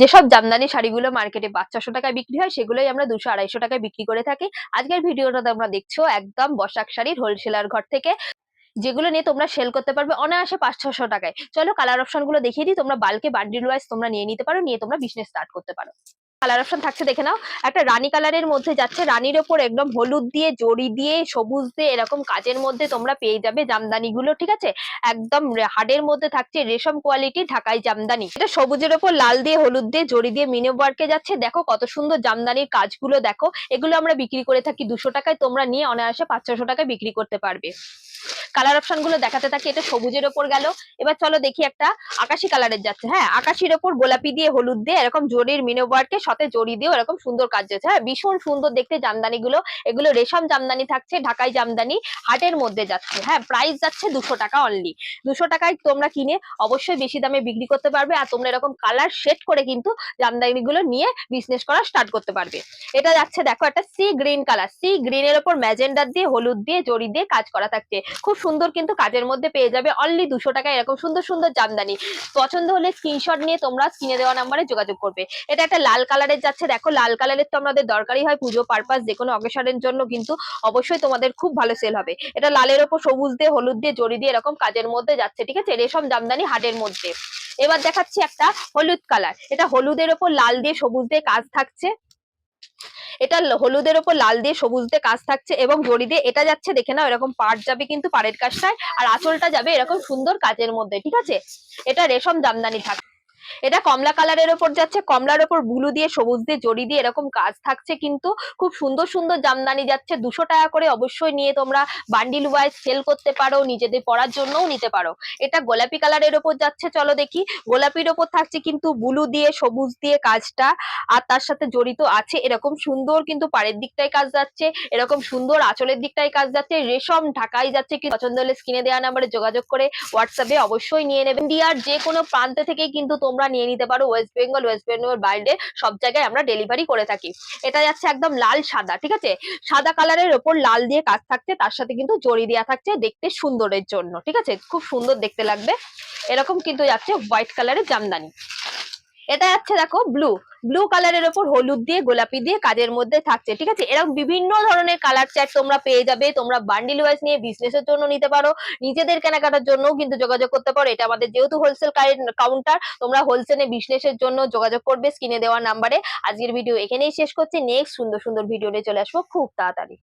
যেসব জামদানি শাড়িগুলো মার্কেটে পাঁচ ছশো টাকায় বিক্রি হয়, সেগুলোই আমরা দুশো আড়াইশো টাকায় বিক্রি করে থাকি। আজকের ভিডিওটা তোমরা দেখছ একদম বসাক শাড়ির হোলসেলার ঘর থেকে, যেগুলো নিয়ে তোমরা সেল করতে পারবে অনায়াসে পাঁচ ছশো টাকায়। চলো কালার অপশনগুলো দেখিয়ে দিই, তোমরা বালকে বান্ডিল ওয়াইজ তোমরা নিয়ে নিতে পারো, নিয়ে তোমরা বিজনেস স্টার্ট করতে পারো। কালার অপশন থাকছে, দেখে নাও। একটা রানী কালারের মধ্যে যাচ্ছে, রানীর ওপর একদম হলুদ দিয়ে, জড়ি দিয়ে, সবুজ দিয়ে এরকম কাজের মধ্যে তোমরা পেয়ে যাবে জামদানি গুলো ঠিক আছে? একদম হাডের মধ্যে থাকছে রেশম কোয়ালিটি ঢাকাই জামদানি। এটা সবুজের ওপর লাল দিয়ে, হলুদ দিয়ে, জড়ি দিয়ে মিনে ওয়ার্কে যাচ্ছে। দেখো কত সুন্দর জামদানির কাজগুলো, দেখো। এগুলো আমরা বিক্রি করে থাকি দুশো টাকায়, তোমরা নিয়ে অনায়াসে পাঁচ ছশো টাকায় বিক্রি করতে পারবে। কালার অপশনগুলো দেখাতে থাকি, এটা সবুজের ওপর গেল। এবার চলো দেখি একটা আকাশি কালারের যাচ্ছে। হ্যাঁ আকাশির ওপর গোলাপি দিয়ে, হলুদ দিয়ে, এরকম জরির ওয়ার্কে সাথে জড়ি দিয়েও এরকম সুন্দর কাজ যাচ্ছে। হ্যাঁ ভীষণ সুন্দর দেখতে জামদানি গুলো। এগুলো রেশম জামদানি থাকছে, ঢাকাই জামদানি হাটের মধ্যে যাচ্ছে। হ্যাঁ প্রাইস যাচ্ছে দুশো টাকা অনলি দুশো টাকায় তোমরা কিনে অবশ্যই বেশি দামে বিক্রি করতে পারবে আর তোমরা এরকম কালার সেট করে কিন্তু জামদানি গুলো নিয়ে বিজনেস করা স্টার্ট করতে পারবে। এটা যাচ্ছে, দেখো একটা sea green colour sea green এর ওপর ম্যাজেন্ডার দিয়ে, হলুদ দিয়ে জড়ি দিয়ে কাজ করা থাকছে। খুব সুন্দর কিন্তু কাজের মধ্যে পেয়ে যাবে। অনলি দুশো টাকা এরকম সুন্দর সুন্দর জামদানি। পছন্দ হলে স্ক্রিনশট নিয়ে তোমরা স্ক্রিনে দেওয়া নাম্বারে যোগাযোগ করবে। এটা একটা লাল কালারের যাচ্ছে। দেখো, লাল কালারের তো আমাদের দরকারই হয় পুজো পারপাস যে কোনো অকেশনের জন্য কিন্তু অবশ্যই তোমাদের খুব ভালো সেল হবে। এটা লালের ওপর সবুজ দিয়ে, হলুদ দিয়ে, জড়ি দিয়ে এরকম কাজের মধ্যে যাচ্ছে, ঠিক আছে? রেশম জামদানি হাটের মধ্যে। এবার দেখাচ্ছি একটা হলুদ কালার এটা হলুদের ওপর লাল দিয়ে, সবুজ দিয়ে কাজ থাকছে। এটা হলুদের ওপর লাল দিয়ে সবুজ দিয়ে কাজ থাকছে এবং জড়ি দিয়ে, এটা যাচ্ছে, দেখে নাও, এরকম পাট যাবে কিন্তু পাড়ের কাজটায়, আর আঁচলটা যাবে এরকম সুন্দর কাজের মধ্যে, ঠিক আছে? এটা রেশম জামদানি থাকছে। এটা কমলা কালারের ওপর যাচ্ছে, কমলার ওপর ব্লু দিয়ে, সবুজ দিয়ে জড়ি দিয়ে এরকম কাজ থাকছে কিন্তু খুব সুন্দর সুন্দর জামদানি যাচ্ছে, দুশো টাকা করে অবশ্যই নিয়ে তোমরা বান্ডিল ওয়াইজ সেল করতে পারো, নিজেদের পরার জন্যও নিতে পারো। এটা গোলাপি কালারের ওপর যাচ্ছে, চলো দেখি। গোলাপির ওপর থাকছে কিন্তু ব্লু দিয়ে, সবুজ দিয়ে কাজটা, আর তার সাথে জড়িত আছে, এরকম সুন্দর কিন্তু পাড়ের দিকটাই কাজ যাচ্ছে, এরকম সুন্দর আঁচলের দিকটাই কাজ যাচ্ছে, রেশম ঢাকাই যাচ্ছে কি পছন্দ হলে স্ক্রিনে দেওয়া নাম্বারে যোগাযোগ করে হোয়াটসঅ্যাপে অবশ্যই নিয়ে নেবেন ইন্ডিয়ার যে কোনো প্রান্ত থেকেই কিন্তু তোমরা নিয়ে নিতে পারো ওয়েস্ট বেঙ্গল ওয়েস্ট বেঙ্গল বাইরে সব জায়গায় আমরা ডেলিভারি করে থাকি। এটা যাচ্ছে একদম লাল সাদা, ঠিক আছে? সাদা কালারের ওপর লাল দিয়ে কাজ থাকছে, তার সাথে কিন্তু জড়ি দেওয়া থাকছে দেখতে সুন্দরের জন্য, ঠিক আছে? খুব সুন্দর দেখতে লাগবে। এরকম কিন্তু যাচ্ছে হোয়াইট কালারের জামদানি। এটা যাচ্ছে দেখো ব্লু ব্লু কালারের ওপর হলুদ দিয়ে, গোলাপি দিয়ে কাজের মধ্যে থাকছে, ঠিক আছে? এরকম বিভিন্ন ধরনের কালার চ্যাট তোমরা পেয়ে যাবে, তোমরা বান্ডিল ওয়াইজ নিয়ে বিজনেসের জন্য নিতে পারো, নিজেদের কেনাকাটার জন্যও কিন্তু যোগাযোগ করতে পারো, এটা আমাদের যেহেতু হোলসেল কাউন্টার তোমরা হোলসেলে বিজনেসের জন্য যোগাযোগ করবে স্ক্রিনে দেওয়া নাম্বারে আজকের ভিডিও এখানেই শেষ করছি নেক্সট সুন্দর সুন্দর ভিডিও নিয়ে চলে আসব, খুব তাড়াতাড়ি।